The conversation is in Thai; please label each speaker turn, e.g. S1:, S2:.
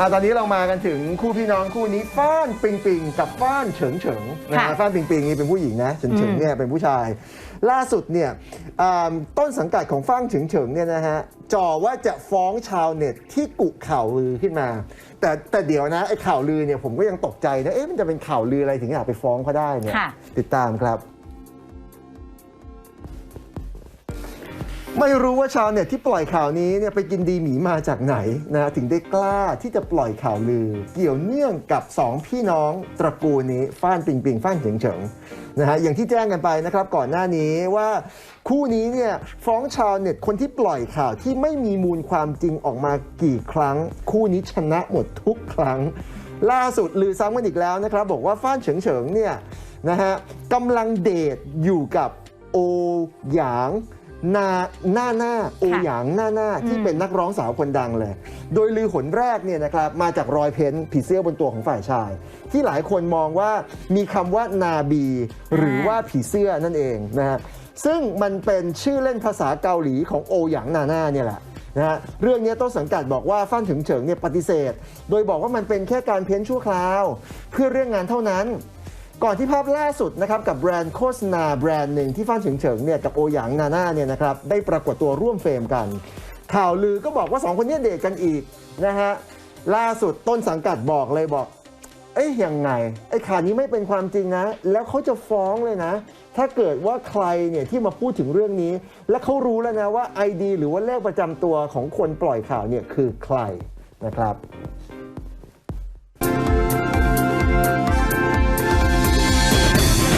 S1: อะตอนนี้เรามากันถึงคู่พี่น้องคู่นี้ฟ้านปิงปิงกับฟ้านเฉิงเฉิงนะฮะ
S2: ค่ะ
S1: ฟ้านปิงปิงนี่เป็นผู้หญิงนะเฉิงเฉิง
S2: อืม
S1: เนี่ยเป็นผู้ชาย ล่าสุดเนี่ยอ่าต้นสังกัดของฟ้านเฉิงเฉิงเนี่ยนะฮะจ่อว่าจะฟ้องชาวเน็ตที่กุข่าวลือขึ้นมา แต่แต่เดี๋ยวนะไอ้ข่าวลือเนี่ยผมก็ยังตกใจนะเอ๊ะมันจะเป็นข่าวลืออะไรถึงอยากไปฟ้องเขาได้เนี่ย
S2: ค่ะ
S1: ติดตามครับ ไม่รู้ว่าชาวเน็ตที่ปล่อยข่าวนี้เนี่ยไปกินดีหมีมาจากไหนนะถึงได้กล้าที่จะปล่อยข่าวลือ เกี่ยวเนื่องกับ 2 พี่น้องตระกูลนี้ฟ้านปิงปิงฟ้านเฉิงเฉิงนะฮะอย่างที่แจ้งกันไปนะครับก่อนหน้านี้ว่าคู่นี้เนี่ยฟ้องชาวเน็ตคนที่ปล่อยข่าวที่ไม่มีมูลความจริงออกมากี่ครั้ง คู่นี้ชนะหมดทุกครั้ง ล่าสุดลือซ้ำกันอีกแล้วนะครับ บอกว่าฟ้านเฉิงเฉิงเนี่ยนะฮะกำลังเดทอยู่กับโอหยาง นาหน้าหน้าโอหยางหน้าหน้าที่
S2: อืม
S1: เป็นนักร้องสาวคนดังเลย โดยลือหนแรกเนี่ยนะครับมาจากรอยเพ้นท์ผีเสื้อบนตัวของฝ่ายชาย ที่หลายคนมองว่ามีคำว่านาบี หรือว่าผีเสื้อนั่นเองนะฮะซึ่งมันเป็นชื่อเล่นภาษาเกาหลีของโอหยางนาหน้าเนี่ยแหละนะฮะเรื่องนี้ต้นสังกัดบอกว่าฟ้านถึงเฉิงเนี่ยปฏิเสธ โดยบอกว่ามันเป็นแค่การเพ้นชั่วคราว เพื่อเรื่องงานเท่านั้น ก่อนที่ภาพล่าสุดนะครับกับแบรนด์โฆษณาแบรนด์หนึ่งที่ฟ้านถึงเฉิงเนี่ยกับโอหยางนาน่าเนี่ยนะครับได้ปรากฏตัวร่วมเฟรมกัน ข่าวลือก็บอกว่าสองคนนี้เดทกันอีกนะฮะล่าสุดต้นสังกัดบอกเลยบอก เอ้ยยังไงไอ้ข่าวนี้ไม่เป็นความจริงนะ แล้วเขาจะฟ้องเลยนะ ถ้าเกิดว่าใครเนี่ยที่มาพูดถึงเรื่องนี้ และเขารู้แล้วนะว่า ID หรือว่าเลขประจำตัวของคนปล่อยข่าวเนี่ยคือใครนะครับ